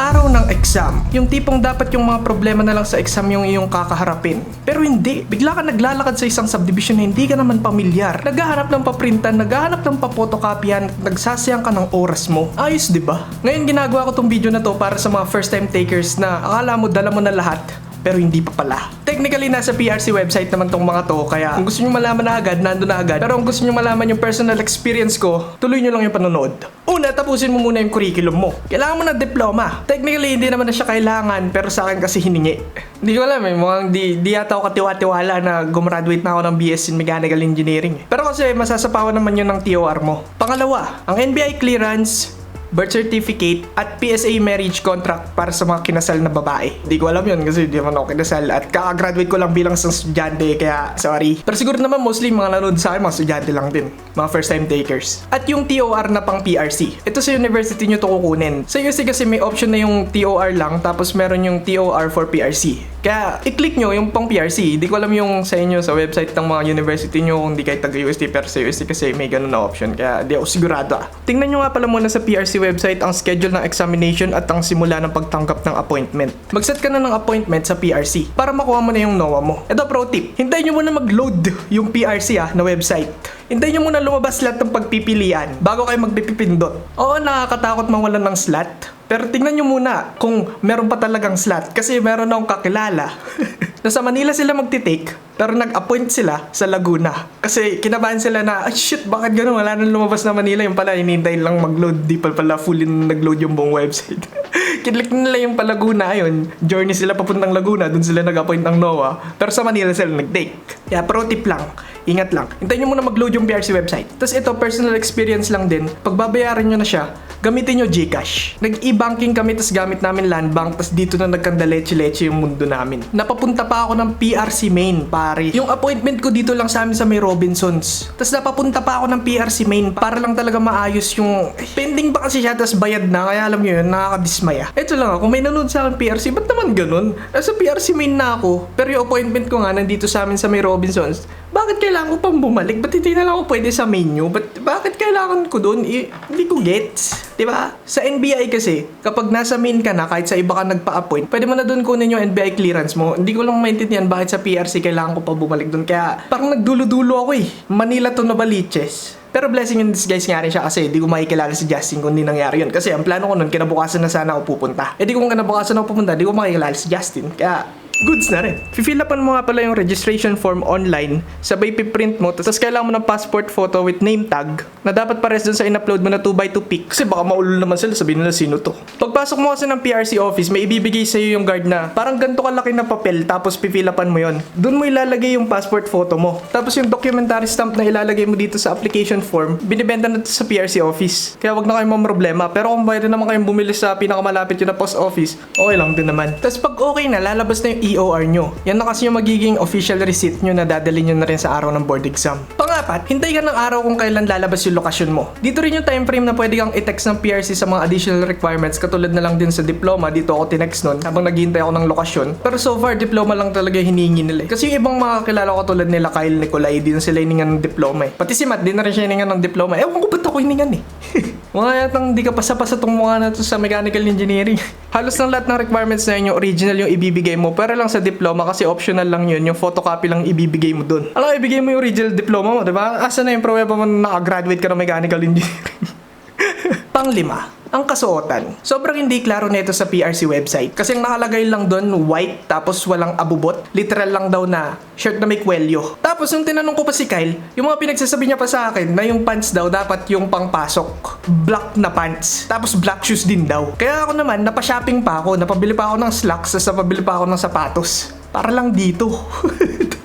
Araw ng exam. Yung tipong dapat yung mga problema na lang sa exam yung iyong kakaharapin. Pero hindi. Bigla ka naglalakad sa isang subdivision na hindi ka naman pamilyar. Naghahanap ng paprintan, naghahanap ng papotokopyan, at nagsasayang ka ng oras mo. Ayos, di ba? Ngayon ginagawa ko tong video na to para sa mga first time takers na akala mo dala mo na lahat pero hindi pa pala. Technically, nasa PRC website naman tong mga to, kaya kung gusto nyo malaman na agad, nando na agad. Pero kung gusto nyo malaman yung personal experience ko, tuloy nyo lang yung panonood. Una, tapusin mo muna yung curriculum mo. Kailangan mo ng diploma. Technically, hindi naman na siya kailangan, pero sa akin kasi hiningi. Hindi ko alam eh, mukhang di, di yata ako katiwa-tiwala na gumraduate na ako ng BS in Mechanical Engineering. eh. Pero kasi masasapawan naman yun ng TOR mo. Pangalawa, ang NBI clearance, birth certificate, at PSA marriage contract para sa mga kinasal na babae. Hindi ko alam yun kasi hindi naman ako kinasal at kakagraduate ko lang bilang isang estudyante kaya sorry. Pero siguro naman mostly mga nanonood sa akin mga estudyante lang din. Mga first time takers. At yung TOR na pang PRC. Ito sa university nyo to kukunin. Sa USC kasi may option na yung TOR lang tapos meron yung TOR for PRC. Kaya i-click nyo yung pang PRC. Hindi ko alam yung sa inyo sa website ng mga university nyo kung di kayo taga UST pero sa UST kasi may ganun na option. Kaya di ako sigurado ah. Tingnan nyo nga pala muna sa PRC website ang schedule ng examination at ang simula ng pagtanggap ng appointment. Mag-set ka na ng appointment sa PRC para makuha mo na yung NOA mo. Ito pro tip, hintayin nyo muna mag-load yung PRC ah na website. Hintayin nyo muna lumabas lahat ng pagpipilian bago kayo magpipindot. Oo, nakakatakot mawalan ng slot. Pero tingnan nyo muna kung meron pa talagang slot kasi meron akong kakilala. Nasa Manila sila magtitake pero nag-appoint sila sa Laguna. Kasi kinabahan sila na, ay shit, bakit ganun? Wala nang lumabas na Manila. Yung pala, hinihintay lang mag-load. Di pa pala fully nag-load yung buong website. Kinlik nila yung pa Laguna, ayun. Journey sila papuntang Laguna, dun sila nag-appoint ng NOAA. Pero sa Manila sila nag-take. Kaya pro tip lang, ingat lang. Hintayin nyo muna mag-load yung PRC website. Tapos ito, personal experience lang din. Pag babayaran nyo na siya, gamitin nyo Gcash. Nag-e-banking kami, tapos gamit namin land bank, tapos dito na nagkandaleche-leche yung mundo namin. Napapunta pa ako ng PRC main, pare. Yung appointment ko dito lang sa amin sa may Robinsons. Tapos napapunta pa ako ng PRC main para lang talaga maayos yung... Pending pa kasi siya, tapos bayad na, kaya alam nyo yun, nakakadismaya. Ito lang ako, may nanood sa akin PRC, ba't naman ganun? Nasa PRC main na ako, pero yung appointment ko nga nandito sa amin sa may Robinsons, bakit kailangan ko pang bumalik? Ba't hindi na lang ako pwede sa menu? Ba't, bakit kailangan ko doon? I, hindi ko gets. Ba? Sa NBI kasi, kapag nasa main ka na, kahit sa iba ka nagpa-appoint, pwede mo na doon kunin yung NBI clearance mo. Hindi ko lang maintindihan bakit sa PRC kailangan ko pa bumalik doon. Kaya parang nagdulo-dulo ako eh. Manila to Novaliches. Pero blessing in disguise nga rin siya kasi di ko makikilala si Justin kung di nangyari yun. Kasi ang plano ko nun, kinabukasan na sana ako pupunta. Eh di kung kinabukasan ako pupunta, di ko makikilala si Justin. Kaya goods na rin. Fifill upan mo nga pala yung registration form online, sabay piprint mo, tapos kailangan mo ng passport photo with name tag na dapat pares dun sa in-upload mo na 2x2 pic. Kasi baka maulol naman sila, sabihin nila sino to. Pagpasok mo kasi ng PRC office, may ibibigay sa'yo yung guard na parang ganito kalaki na papel, tapos pifill upan mo yon. Dun mo ilalagay yung passport photo mo. Tapos yung documentary stamp na ilalagay mo dito sa application form, binibenta na to sa PRC office. Kaya wag na kayong problema. Pero kung pwede naman kayong bumili sa pinakamalapit yun na post office, okay lang din naman. Tapos pag okay na, lalabas na yung EOR nyo. Yan na kasi yung magiging official receipt nyo na dadali nyo na rin sa araw ng board exam. Pangapat, hintay ka ng araw kung kailan lalabas yung lokasyon mo. Dito rin yung time frame na pwede kang i-text ng PRC sa mga additional requirements katulad na lang din sa diploma. Dito ako tinext nun habang naghihintay ako ng lokasyon. Pero so far, diploma lang talaga hinihingi nila. eh. Kasi yung ibang mga kilala ko tulad nila Kyle Nicolay, di na sila hiningan ng diploma eh. Pati si Matt, di na rin siya hiningan ng diploma. Ewan ko ba't ako hiningan eh. mga yatang di ka pasa-pasa tong mga na to sa mechanical engineering. Halos ng lahat ng requirements na yun, yung original yung ibibigay mo. Pero lang sa diploma kasi optional lang yun. Yung photocopy lang ibibigay mo dun. Alam, ibigay mo yung original diploma mo, di ba? Asa na yung pruweba mo na nakagraduate ka ng mechanical engineering? Panglima, ang kasuotan. Sobrang hindi klaro nito sa PRC website. Kasi ang nakalagay lang doon, white, tapos walang abubot. Literal lang daw na shirt na may kwelyo. Tapos nung tinanong ko pa si Kyle, yung mga pinagsasabi niya pa sa akin na yung pants daw dapat yung pangpasok. Black na pants. Tapos black shoes din daw. Kaya ako naman, napashopping pa ako. Napabili pa ako ng slacks, sa napabili pa ako ng sapatos. Para lang dito.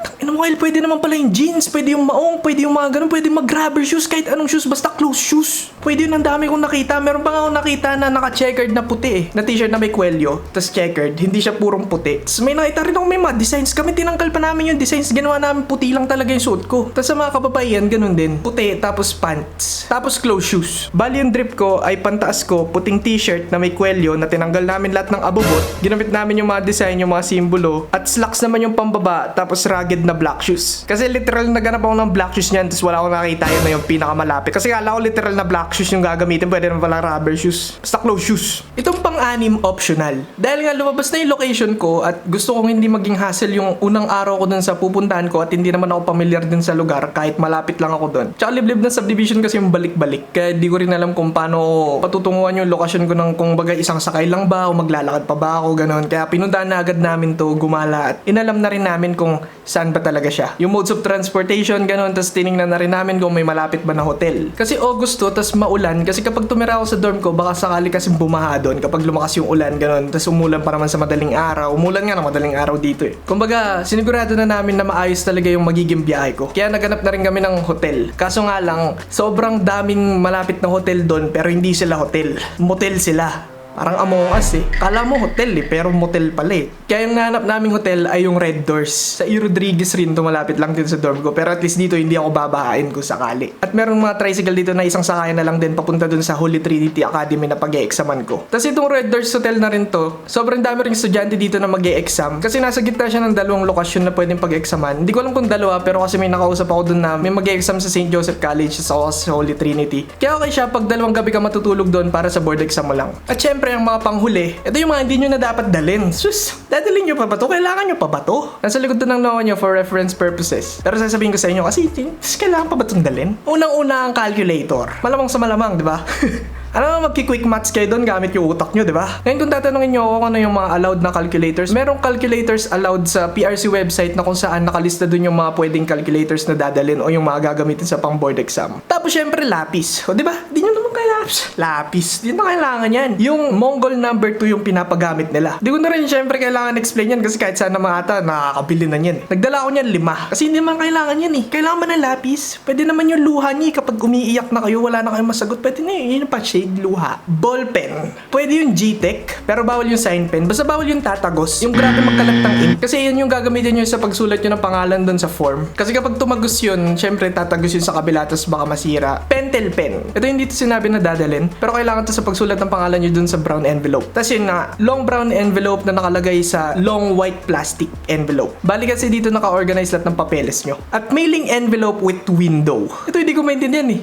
Kyle, pwede naman pala yung jeans, pwede yung maong, pwede yung mga ganun, pwede mag rubber shoes, kahit anong shoes, basta close shoes. Pwede yun, ang dami kong nakita. Meron pa nga akong nakita na naka-checkered na puti eh, na t-shirt na may kwelyo, tas checkered, hindi siya purong puti. Tapos may nakita rin ako may mga designs, kami tinangkal pa namin yung designs, ginawa namin puti lang talaga yung suot ko. Tapos sa mga kababaihan, ganun din, puti, tapos pants, tapos close shoes. Bali yung drip ko ay pantaas ko, puting t-shirt na may kwelyo na tinanggal namin lahat ng abubot, ginamit namin yung mga design, yung mga simbolo, at slacks naman yung pambaba, tapos rugged na black shoes. Kasi literal naganap ako ng black shoes niyan, tapos wala akong nakita yun na yung pinakamalapit. Kasi kala ko literal na black shoes yung gagamitin, pwede naman pala rubber shoes. Basta close shoes. Itong pang-anim, optional. Dahil nga lumabas na yung location ko at gusto kong hindi maging hassle yung unang araw ko dun sa pupuntahan ko at hindi naman ako familiar din sa lugar kahit malapit lang ako dun. Tsaka liblib na subdivision kasi yung balik-balik. Kaya di ko rin alam kung paano patutunguhan yung lokasyon ko ng kung bagay isang sakay lang ba o maglalakad pa ba ako, ganun. Kaya pinuntahan na agad namin to, gumala at inalam na rin namin kung saan ba talaga siya. Yung modes of transportation, ganun. Tapos tiningnan na rin namin kung may malapit ba na hotel. Kasi August to, tapos maulan. Kasi kapag tumira ako sa dorm ko, baka sakali kasi bumaha doon kapag lumakas yung ulan, ganun. Tapos umulan pa naman sa madaling araw. Umulan nga na madaling araw dito eh. Kumbaga, sinigurado na namin na maayos talaga yung magiging biyahe ko. Kaya naganap na rin kami ng hotel. Kaso nga lang, sobrang daming malapit na hotel doon pero hindi sila hotel. Motel sila. Parang Among Us eh. Kala mo hotel eh, pero motel pala eh. Kaya yung nahanap naming hotel ay yung Red Doors. Sa E. Rodriguez rin, tumalapit lang din sa dorm ko. Pero at least dito hindi ako babahain kung sakali. At merong mga tricycle dito na isang sakayan na lang din papunta dun sa Holy Trinity Academy na pag examan ko. Tapos itong Red Doors Hotel na rin to, sobrang dami ring estudyante dito na mag exam Kasi nasa gitna siya ng dalawang lokasyon na pwedeng pag-examan. Hindi ko alam kung dalawa, pero kasi may nakausap ako dun na may mag exam sa St. Joseph College sa Holy Trinity. Kaya okay siya pag dalawang gabi ka matutulog doon para sa board exam mo lang. At syempre, ang mga panghuli, ito yung mga hindi nyo na dapat dalin. Sus, dadalhin nyo pa ba to? Kailangan nyo pa ba to? Nasa likod to ng nawa nyo for reference purposes. Pero sasabihin ko sa inyo kasi, tis, kailangan pa ba itong dalin? Unang-una ang calculator. Malamang sa malamang, di ba? Alam mo, magki-quick maths kayo doon gamit yung utak nyo, di ba? Ngayon kung tatanungin nyo ako kung ano yung mga allowed na calculators, merong calculators allowed sa PRC website na kung saan nakalista doon yung mga pwedeng calculators na dadalhin o yung mga gagamitin sa pang board exam. Tapos syempre lapis. O di ba? Di nyo kailangan. Lapis. Di na kailangan yan. Yung Mongol number 2 yung pinapagamit nila. Di ko na rin syempre kailangan explain yan kasi kahit saan naman ata nakakabili na yan. Nagdala ako niyan lima. Kasi hindi naman kailangan yan eh. Kailangan ba ng lapis? Pwede naman yung luha niya eh. kapag umiiyak na kayo, wala na kayong masagot. Pwede na yun. Yun yung pa shade luha. Ballpen. Pwede yung G-Tech, pero bawal yung sign pen. Basta bawal yung tatagos. Yung grabe magkalat ink. Kasi yun yung gagamitin nyo sa pagsulat nyo ng pangalan doon sa form. Kasi kapag tumagos yun, syempre tatagos yun sa kabila tapos baka masira. Pentel pen. Ito hindi to sinabi na dadalhin, pero kailangan to sa pagsulat ng pangalan nyo doon sa brown envelope. Tapos yun nga, long brown envelope na nakalagay sa long white plastic envelope. Bali kasi dito naka-organize lahat ng papeles nyo. At mailing envelope with window. Ito hindi ko maintindihan eh.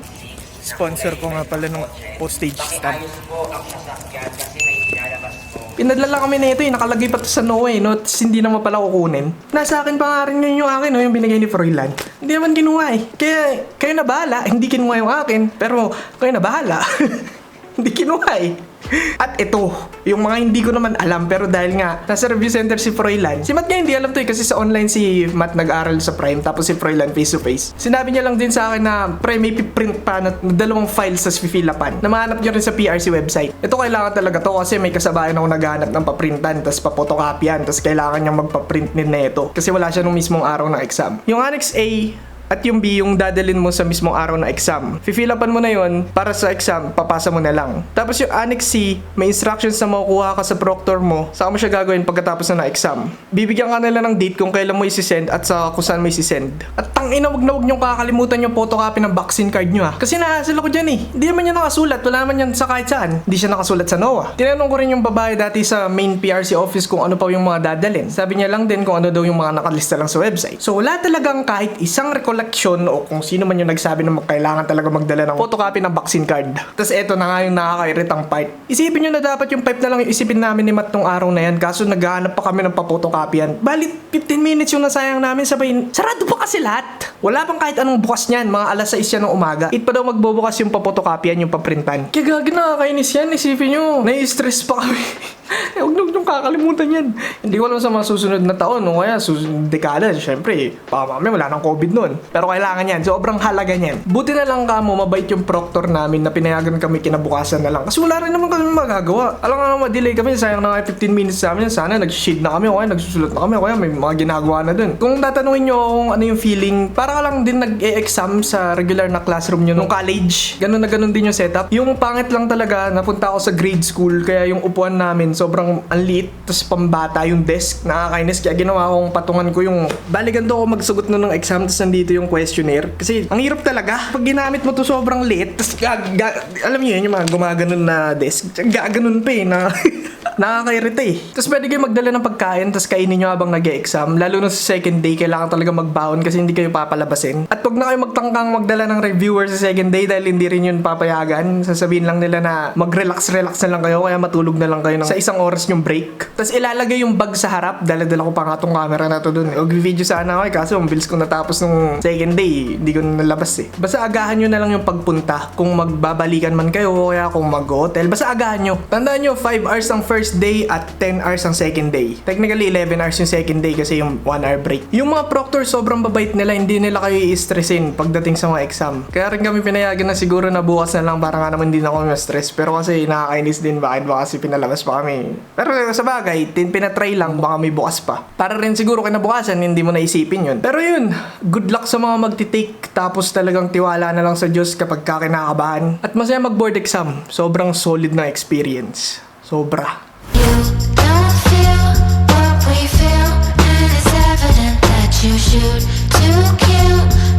Sponsor ko nga pala ng postage stamp. Pinadala kami na ito eh, nakalagay pa to sa Noe, no? Tapos hindi naman pala kukunin. Nasa akin pa nga rin yun yung akin, no? Yung binigay ni Froilan. Hindi naman kinuha eh. Kaya, kayo na bahala. Hindi kinuha yung akin, pero kayo na bahala. hindi kinuha eh. At ito, yung mga hindi ko naman alam pero dahil nga nasa review center si Froilan. Si Matt nga hindi alam to eh kasi sa online si Matt nag-aral sa Prime tapos si Froilan face to face. Sinabi niya lang din sa akin na Prime may print pa na, dalawang files sa fifilapan. Na mahanap niyo rin sa PRC website. Ito kailangan talaga to kasi may kasabayan ako naghahanap ng paprintan tapos papotokopyan tapos kailangan niya magpa-print din na ito kasi wala siya nung mismong araw ng exam. Yung Annex A at yung B, yung dadalin mo sa mismong araw na exam. Fifilapan mo na yon para sa exam, papasa mo na lang. Tapos yung Annex C, may instructions na makukuha ka sa proctor mo, saan mo siya gagawin pagkatapos na na-exam. Bibigyan ka nila ng date kung kailan mo isi-send at sa kung saan mo isi-send. At tangina, wag na wag niyong kakalimutan yung photocopy ng vaccine card nyo ah. Kasi nahasil ako dyan eh. Hindi naman yan nakasulat, wala naman yan sa kahit saan. Hindi siya nakasulat sa NOAA. Tinanong ko rin yung babae dati sa main PRC office kung ano pa yung mga dadalin. Sabi niya lang din kung ano daw yung mga nakalista lang sa website. So wala talagang kahit isang recollection o kung sino man yung nagsabi na kailangan talaga magdala ng photocopy ng vaccine card. Tapos eto na nga yung nakakairitang part. Isipin nyo na dapat yung pipe na lang yung isipin namin ni Matt nung araw na yan kaso naghahanap pa kami ng papotokopyan. Balit 15 minutes yung nasayang namin sabay, sarado pa kasi lahat. Wala pang kahit anong bukas niyan, mga alas 6 yan ng umaga. It pa daw magbubukas yung papotokopyan, yung paprintan. Kaya gagi nakakainis yan, isipin nyo. Nai-stress pa kami. Eh, Huwag nyo kakalimutan yan. Hindi ko alam sa mga susunod na taon, no? Kaya susunod dekada, syempre, baka mamaya wala nang COVID nun. Pero kailangan yan. Sobrang halaga niyan. Buti na lang kamo, mabait yung proctor namin na pinayagan kami kinabukasan na lang. Kasi wala rin naman kami magagawa. Alam nga naman, delay kami. Sayang na nga 15 minutes sa amin. Sana nag-shade na kami o kaya nagsusulat na kami o kaya may mga ginagawa na dun. Kung tatanungin nyo kung ano yung feeling, para lang din nag-e-exam sa regular na classroom nyo nung college. Ganun na ganun din yung setup. Yung pangit lang talaga, napunta ako sa grade school, kaya yung upuan namin sobrang anlit, tapos pambata yung desk, nakakainis. Kaya ginawa kong patungan ko yung, baligan to ako magsugot na ng exam, tapos nandito yung questionnaire. Kasi ang hirap talaga, pag ginamit mo to sobrang liit, tapos ga, ga- alam niyo yun, yung mga gumaganon na desk, gaganon pa eh, na Nakakairita eh. Tapos pwede kayo magdala ng pagkain, tapos kainin nyo habang nag exam Lalo na sa second day, kailangan talaga magbaon kasi hindi kayo papalabasin. At wag na kayo magtangkang magdala ng reviewer sa second day dahil hindi rin yun papayagan. Sasabihin lang nila na mag-relax-relax na lang kayo, kaya matulog na lang kayo ng sa isang oras yung break. Tapos ilalagay yung bag sa harap, dala-dala ko pa nga tong camera na to dun. Mag-video sana ako eh, kaso bilis ko natapos nung second day, hindi ko na nalabas eh. Basta agahan nyo na lang yung pagpunta. Kung magbabalikan man kayo, o kaya kung mag-hotel, basta agahan nyo. Tandaan nyo, 5 hours ang first day at 10 hours ang second day. Technically, 11 hours yung second day kasi yung 1 hour break. Yung mga proctor, sobrang babait nila, hindi nila kayo i-stressin pagdating sa mga exam. Kaya rin kami pinayagan na siguro na bukas na lang para nga naman din ako ma-stress. Pero kasi nakakainis din, bakit ba kasi pinalabas pa kami. Pero sa bagay, tin pinatry lang, baka may bukas pa. Para rin siguro kinabukasan, hindi mo naisipin yun. Pero yun, good luck sa mga magti-take tapos talagang tiwala na lang sa Diyos kapag ka kinakabahan. At masaya mag-board exam. Sobrang solid na experience. Sobra. You shoot to kill.